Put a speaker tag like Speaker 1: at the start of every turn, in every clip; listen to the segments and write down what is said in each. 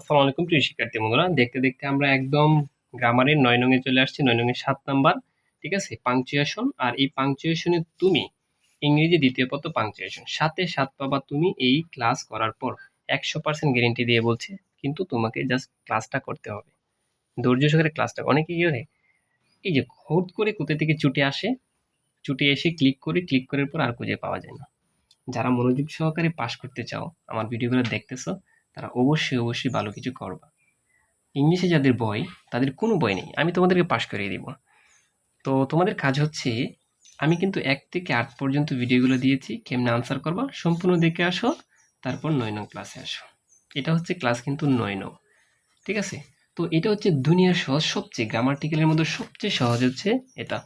Speaker 1: আসসালামু আলাইকুম, প্রিয় শিক্ষার্থী বন্ধুরা। দেখতে দেখতে আমরা একদম গ্রামারের নয় নঙে চলে আসছি, নয় নঙের সাত নাম্বার। ঠিক আছে? পাংচুয়েশন আর এই পাংচুয়েশনে তুমি ইংরেজি দ্বিতীয় পত্র পাংচুয়েশন সাথে সাত পাবা তুমি এই ক্লাস করার পর একশো পার্সেন্ট গ্যারেন্টি দিয়ে বলছে, কিন্তু তোমাকে জাস্ট ক্লাসটা করতে হবে। ধৈর্য সহকারে ক্লাসটা অনেকে করে? এই যে হুট করে কোথা থেকে ছুটে আসে, ছুটে এসে ক্লিক করে ক্লিক করার পর আর খুঁজে পাওয়া যায় না। যারা মনোযোগ সহকারে পাশ করতে চাও, আমার ভিডিওগুলো দেখতেছো তারা অবশ্যই অবশ্যই ভালো কিছু করবা। ইংলিশে যাদের বই, তাদের কোনো বই নেই। আমি তোমাদেরকে পাশ করিয়ে দিব। তো তোমাদের কাজ হচ্ছে, আমি কিন্তু এক থেকে আট পর্যন্ত ভিডিওগুলো দিয়েছি। কেমনে আনসার করবা, সম্পূর্ণ দেখে আসো, তারপর নয় নং ক্লাসে আসো। এটা হচ্ছে ক্লাস কিন্তু নয় নং। ঠিক আছে? তো এটা হচ্ছে দুনিয়ার সহজ, সবচেয়ে গ্রামার্টিক্যালের মধ্যে সবচেয়ে সহজ হচ্ছে এটা।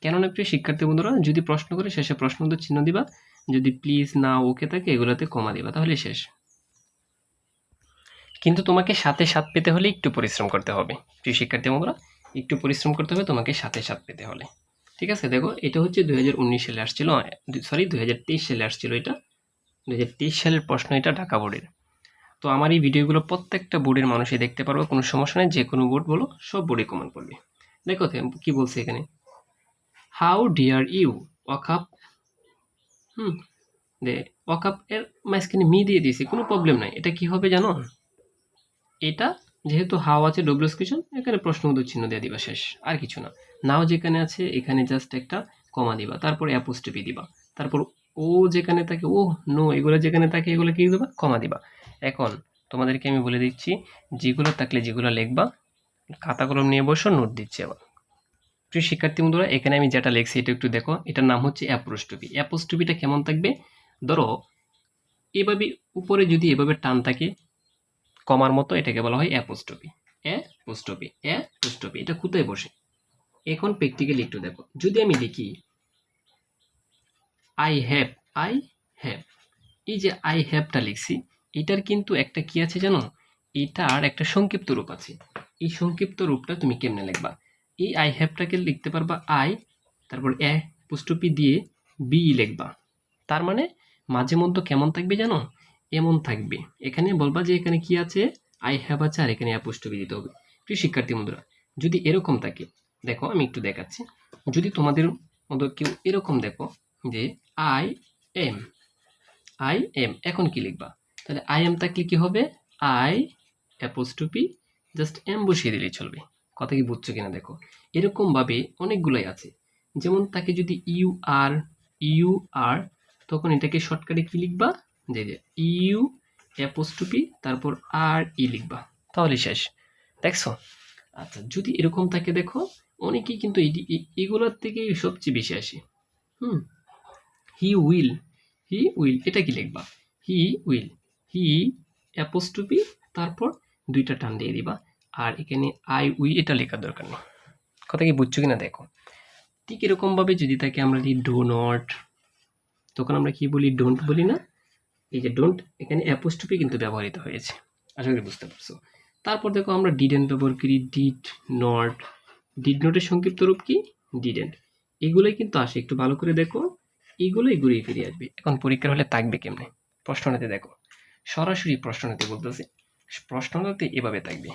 Speaker 1: কেননা প্রিয় শিক্ষার্থী বন্ধুরা, যদি প্রশ্ন করে শেষে প্রশ্ন উত্তর চিহ্ন দিবা, যদি প্লিজ না ওকে থাকে, এগুলোতে কমা দিবা। তাহলে শেষ। কিন্তু তোমাকে সাথে সাথ পেতে হলে একটু পরিশ্রম করতে হবে। প্রিয় শিক্ষার্থী বন্ধুরা, একটু পরিশ্রম করতে হবে তোমাকে সাথে সাথ পেতে হলে। ঠিক আছে? দেখো, এটা হচ্ছে দুই সালে আসছিল সরি দুই সালে আসছিল এটা। দুই হাজার তেইশ সালের প্রশ্ন এটা ঢাকা বোর্ডের। তো আমার এই ভিডিওগুলো প্রত্যেকটা বোর্ডের মানুষই দেখতে পারব, কোনো সমস্যা নেই যে কোনো বোর্ড বলো, সব বোর্ডে কমন পড়বে দেখো কি বলছে এখানে? হাউ ডিয়ার ইউ ওয়াকাপ হুম, দে ওয়াকাপ এর মাঝখানে মি দিয়ে দিয়েছি, কোনো প্রবলেম নাই। এটা কি হবে জানো? এটা যেহেতু হাও আছে ডব্লিউস কিচন এখানে প্রশ্ন উত্তর চিহ্ন দিয়ে দিবা শেষ, আর কিছু না। নাও যেখানে আছে, এখানে জাস্ট একটা কমা দিবা, তারপর অ্যাপোস্টিপি দিবা, তারপর ও যেখানে থাকে, ও নো এগুলো যেখানে থাকে, এগুলো কি দেবা? কমা দিবা। এখন তোমাদেরকে আমি বলে দিচ্ছি, যেগুলো থাকলে যেগুলো লিখবা, খাতা কলম নিয়ে বসো নোট দিচ্ছি আবার। প্রিয় শিক্ষার্থী বন্ধুরা, এখানে আমি যেটা লিখছি, এটা একটু দেখো, এটার নাম হচ্ছে অ্যাপোস্টপি অ্যাপোস্টপিটা কেমন থাকবে? ধরো, এভাবে উপরে যদি এভাবে টান থাকে কমার মতো এটাকে বলা হয় অ্যাপোস্টপি অ্যাপোস্টপি অ্যাপোস্টপি এটা কোথায় বসে। এখন প্র্যাকটিক্যালি একটু দেখো। যদি আমি লিখি আই হ্যাভ আই হ্যাভ এই যে আই হ্যাভটা লিখছি, এটার কিন্তু একটা কি আছে জানো? এটার একটা সংক্ষিপ্ত রূপ আছে। এই সংক্ষিপ্ত রূপটা তুমি কেমনে লিখবা? এই আই হ্যাভটাকে লিখতে পারবা আই তারপর এ পুষ্টপি দিয়ে বি লিখবা। তার মানে মাঝে মধ্যে কেমন থাকবে জানো? এমন থাকবে। এখানে বলবা যে এখানে কি আছে? আই হ্যাভ আছে আর এখানে অ্যাপোস্টপি দিতে হবে। প্রিয় শিক্ষার্থী বন্ধুরা, যদি এরকম থাকে, দেখো আমি একটু দেখাচ্ছি। যদি তোমাদের মতো কেউ এরকম দেখো যে আই এম আই এম এখন কি লিখবা? তাহলে আই এম থাকলে কি হবে? আই অ্যাপোস্টপি জাস্ট এম বসিয়ে দিলেই চলবে। কথা কি বুঝছ কিনা দেখো? এরকমভাবে অনেকগুলোই আছে। যেমন তাকে যদি ইউ আর ইউ আর তখন এটাকে শর্টকাটে কি লিখবা? যে ইউ অ্যাপোস্টপি তারপর আর ই লিখবা। তাহলে শেষ। দেখছ? আচ্ছা যদি এরকম থাকে, দেখো, অনেকেই কিন্তু এগুলোর থেকে সবচেয়ে বেশি আসে। হুম? হি উইল হি উইল, এটা কি লিখবা? হি উইল, হি অ্যাপোস্টপি তারপর দুইটা টান দিয়ে দিবা। আর এখানে আই উই, এটা লেখার দরকার নেই। কথা কি বুঝছ কিনা, দেখো? ঠিক এরকমভাবে যদি তাকে আমরা লিখি ডো নট তখন আমরা কি বলি? ডোন্ট বলি না? এই যে ডোন্ট এখানে অ্যাপোস্টপি কিন্তু ব্যবহৃত হয়েছে। আশা করি বুঝতে পারছ। তারপর দেখো আমরা ডিডেন্ট ব্যবহার করি ডিড নট ডিড নটের সংক্ষিপ্ত রূপ কি? ডিডেন্ট এগুলোই কিন্তু আসে, একটু ভালো করে দেখো। এগুলোই ঘুরিয়ে ফিরে আসবে। এখন পরীক্ষার হলে থাকবে কেমনে? প্রশ্নটাতে দেখো। সরাসরি প্রশ্নটাতে বলতেছে। প্রশ্নটাতে এভাবে থাকবে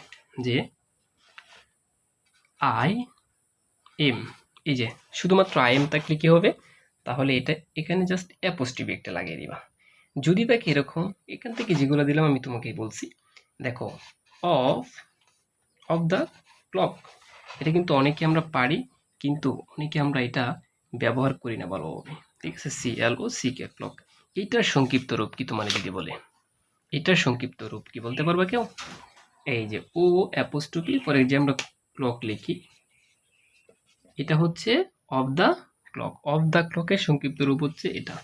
Speaker 1: যে আই এম এই যে শুধুমাত্র আই এম থাকলে কি হবে? তাহলে এটা এখানে জাস্ট অ্যাপোস্টিভি একটা লাগিয়ে দিবা। যদি দেখে এরকম এখান থেকে যেগুলো দিলাম আমি তোমাকে বলছি। দেখো অফ অফ দ্য ক্লক এটা কিন্তু অনেকে আমরা পারি, কিন্তু অনেকে আমরা এটা ব্যবহার করি না ভালোভাবে। ঠিক আছে C L O C K clock এইটার সংক্ষিপ্ত রূপ কি তোমার যদি বলে? এটার সংক্ষিপ্ত রূপ কি বলতে পারবা কেউ? এই যে ও অ্যাপোস্টপি পরে যে আমরা ক্লক লিখি। এটা হচ্ছে of the clock of the ক্লকের সংক্ষিপ্ত রূপ হচ্ছে এটা।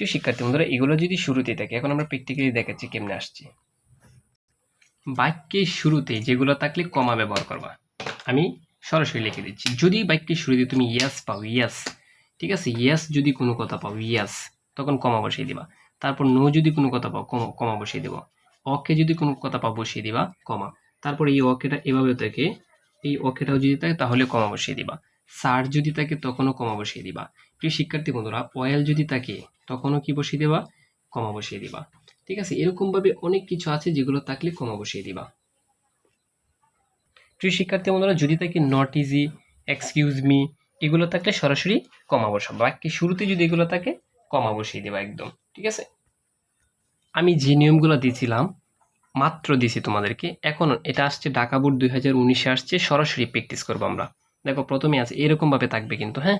Speaker 1: প্রিয় শিক্ষার্থী বন্ধুরা, এগুলো যদি শুরুতেই থাকে, এখন আমরা প্র্যাকটিক্যালি দেখাচ্ছি কেমনে আসছে। বাক্যের শুরুতে যেগুলো থাকলে কমা ব্যবহার করবা। আমি সরাসরি লিখে দিচ্ছি। যদি বাক্যের শুরুতে তুমি ইয়াস পাও ইয়াস ঠিক আছে? ইয়াস যদি কোনো কথা পাও ইয়াস তখন কমা বসিয়ে দিবা। তারপর নো যদি কোনো কথা পাও, কমা বসিয়ে দেবো। অকে যদি কোনো কথা পাও, বসিয়ে দিবা, কমা। তারপর এই অকেটা এভাবে থাকে, এই অকেটাও যদি থাকে, তাহলে কমা বসিয়ে দিবা। সার যদি থাকে তখনও কমা বসিয়ে দিবা। প্রিয় শিক্ষার্থী বন্ধুরা অয়েল যদি থাকে তখনও কি বসিয়ে দেবা? কমা বসিয়ে দিবা। ঠিক আছে, এরকমভাবে অনেক কিছু আছে যেগুলো থাকলে কমা বসিয়ে দিবা। প্রিয় শিক্ষার্থী বন্ধুরা, যদি থাকে নট ইজি এক্সকিউজ মি এগুলো থাকলে সরাসরি কমা বসাবো বাক্যে শুরুতে যদি এগুলো থাকে কমা বসিয়ে দেবা একদম। ঠিক আছে? আমি যে নিয়মগুলো দিয়েছিলাম মাত্র দিছি তোমাদেরকে। এখন এটা আসছে ঢাকা দুই হাজার উনিশে আসছে, সরাসরি প্র্যাকটিস করব আমরা। দেখো প্রথমে আছে, এরকমভাবে থাকবে কিন্তু হ্যাঁ?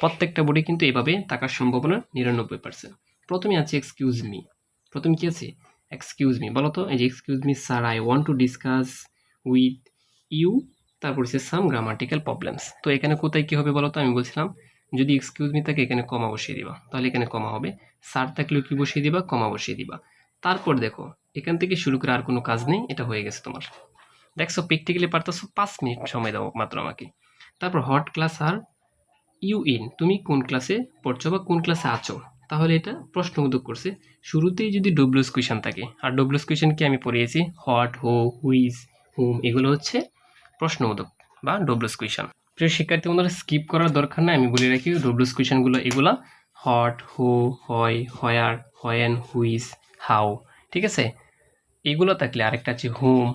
Speaker 1: প্রত্যেকটা বোর্ডে কিন্তু এভাবে থাকার সম্ভাবনা নিরানব্বই পার্সেন্ট প্রথমে আছে এক্সকিউজ মি প্রথমে কি আছে? এক্সকিউজ মি বলো তো? এই যে excuse me sir I want to discuss with you তারপর হচ্ছে সাম গ্রামাটিক্যাল প্রবলেমস তো এখানে কোথায় কী হবে বলো তো? আমি বলছিলাম, যদি এক্সকিউজ মি থাকে, এখানে কমা বসিয়ে দিবা। তাহলে এখানে কমা হবে। স্যার থাকলেও কি বসিয়ে দিবা? কমা বসিয়ে দিবা। তারপর দেখো, এখান থেকে শুরু করে আর কোনো কাজ নেই, এটা হয়ে গেছে তোমার। দেখছ প্র্যাকটিক্যালি পারতেছো, পাঁচ মিনিট সময় দাও মাত্র আমাকে। তারপর what class are you in তুমি কোন ক্লাসে পড়ছো বা কোন ক্লাসে আছো? তাহলে এটা প্রশ্নবোধক করছে। শুরুতেই যদি ডব্লিউস কুয়েশন থাকে, আর ডব্লিউস কুয়েশন কি আমি পড়িয়েছি? হট হো হুইজ হুম এগুলো হচ্ছে প্রশ্নবোধক বা ডব্লিউস কুয়েশন প্রিয় শিক্ষার্থী, বন্ধুরা স্কিপ করার দরকার নাই, আমি বলে রাখি ডব্লিউস কুয়েশনগুলো এগুলা হট হো হয় হয়ার হয়েন হুইজ হাউ ঠিক আছে? এগুলো থাকলে আরেকটা আছে হোম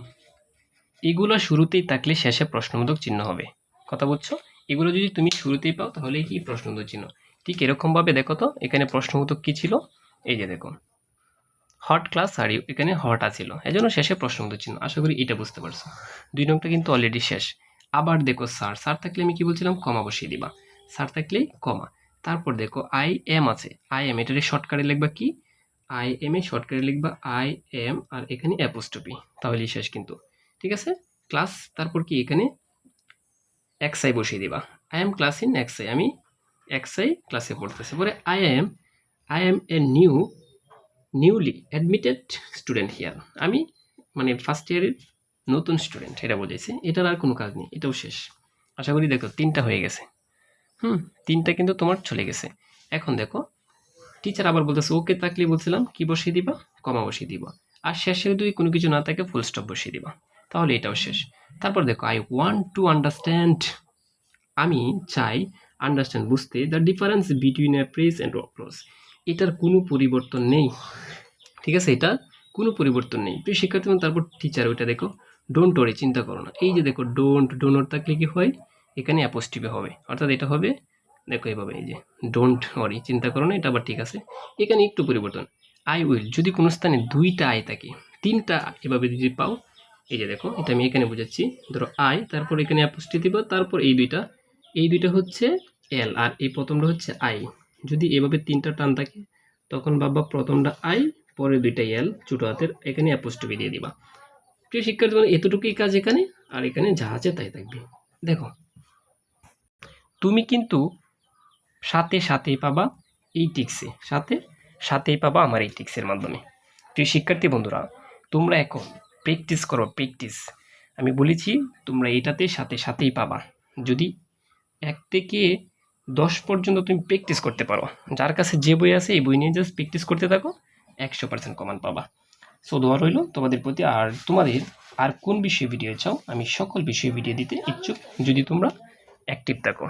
Speaker 1: এগুলো শুরুতেই থাকলে শেষে প্রশ্নবোধক চিহ্ন হবে। কথা বুঝছ এগুলো যদি তুমি শুরুতেই পাও তাহলে কি প্রশ্নবোধক চিহ্ন? ঠিক এরকমভাবে দেখো তো, এখানে প্রশ্ন প্রশ্নবোধক কী ছিল? এই যে দেখো। হট ক্লাস ইউ এখানে হট আছিল। এই জন্য শেষে প্রশ্নবোধক চিহ্ন। আশা করি এটা বুঝতে পারছ। দুই নংটা কিন্তু অলরেডি শেষ। আবার দেখো স্যার স্যার থাকলে আমি কি বলছিলাম? কমা বসিয়ে দিবা। স্যার থাকলেই কমা। তারপর দেখো আই এম আছে। আই এম এটারে শর্টকাটে লিখবা কি? আই এম এ শর্টকাটে লিখবা আই এম আর এখানে অ্যাপোস্টপি তাহলেই শেষ কিন্তু। ঠিক আছে? ক্লাস তারপর কি এখানে? এক্স আই বসিয়ে দিবা। I am class in X I আমি এক্স আই ক্লাসে পড়তেছি। পরে I am I am a new newly admitted student here আমি মানে ফার্স্ট ইয়ারের নতুন স্টুডেন্ট এটা বোঝাইছে। এটার আর কোনো কাজ নেই। এটাও শেষ। আশা করি দেখো, তিনটা হয়ে গেছে। হুম, তিনটা কিন্তু তোমার চলে গেছে। এখন দেখো টিচার আবার বলতেছে, ওকে থাকলে বলছিলাম কি বসিয়ে দিবা? কমা বসিয়ে দিবা। আর শেষে যদি কোনো কিছু না থাকে ফুল স্টপ বসিয়ে দিবা। তাহলে এটাও শেষ। তারপর দেখো আই ওয়ান্ট টু আন্ডারস্ট্যান্ড আমি চাই আন্ডারস্ট্যান্ড বুঝতে the difference between appraise and apprise এটার কোনো পরিবর্তন নেই। ঠিক আছে এটা কোনো পরিবর্তন নেই। প্রিয় শিক্ষার্থী তারপর টিচার ওইটা দেখো ডোন্ট ওরি চিন্তা করো না। এই যে দেখো ডোন্ট ডোনট থাকলে কি হয়? এখানে অ্যাপোস্টিভে হবে। অর্থাৎ এটা হবে, দেখো এইভাবে এই যে ডোন্ট ওরি চিন্তা করো না, এটা আবার ঠিক আছে। এখানে একটু পরিবর্তন। আই উইল যদি কোনো স্থানে দুইটা আয় থাকে, তিনটা এভাবে যদি পাও এই যে দেখো এটা আমি এখানে বোঝাচ্ছি। ধরো আই তারপর এখানে অ্যাপোস্টি দিব তারপর এই দুইটা। এই দুইটা হচ্ছে এল আর এই প্রথমটা হচ্ছে আই যদি এভাবে তিনটা টান থাকে তখন বাবা প্রথমটা আই পরে দুইটা এল ছোটো হাতের এখানে অ্যাপোস্টপি দিয়ে দিবা। প্রিয় শিক্ষার্থী বন্ধু, এতটুকুই কাজ এখানে আর এখানে যা আছে তাই থাকবে। দেখো তুমি কিন্তু সাথে সাথেই পাবা এই টিক্সে সাথে সাথেই পাবা আমার এই টিক্সের মাধ্যমে। প্রিয় শিক্ষার্থী বন্ধুরা তোমরা এখন প্র্যাকটিস করো, প্র্যাকটিস। আমি বলেছি, তোমরা এটাতে সাথে সাথেই পাবা। যদি এক থেকে দশ পর্যন্ত তুমি প্র্যাকটিস করতে পারো, যার কাছে যে বই আছে, এই বই নিয়ে জাস্ট প্র্যাকটিস করতে থাকো, একশো পার্সেন্ট কমান পাবা। সো দোয়া রইল তোমাদের প্রতি। আর তোমাদের আর কোন বিষয়ে ভিডিও চাও, আমি সকল বিষয়ে ভিডিও দিতে ইচ্ছুক। যদি তোমরা অ্যাক্টিভ থাকো।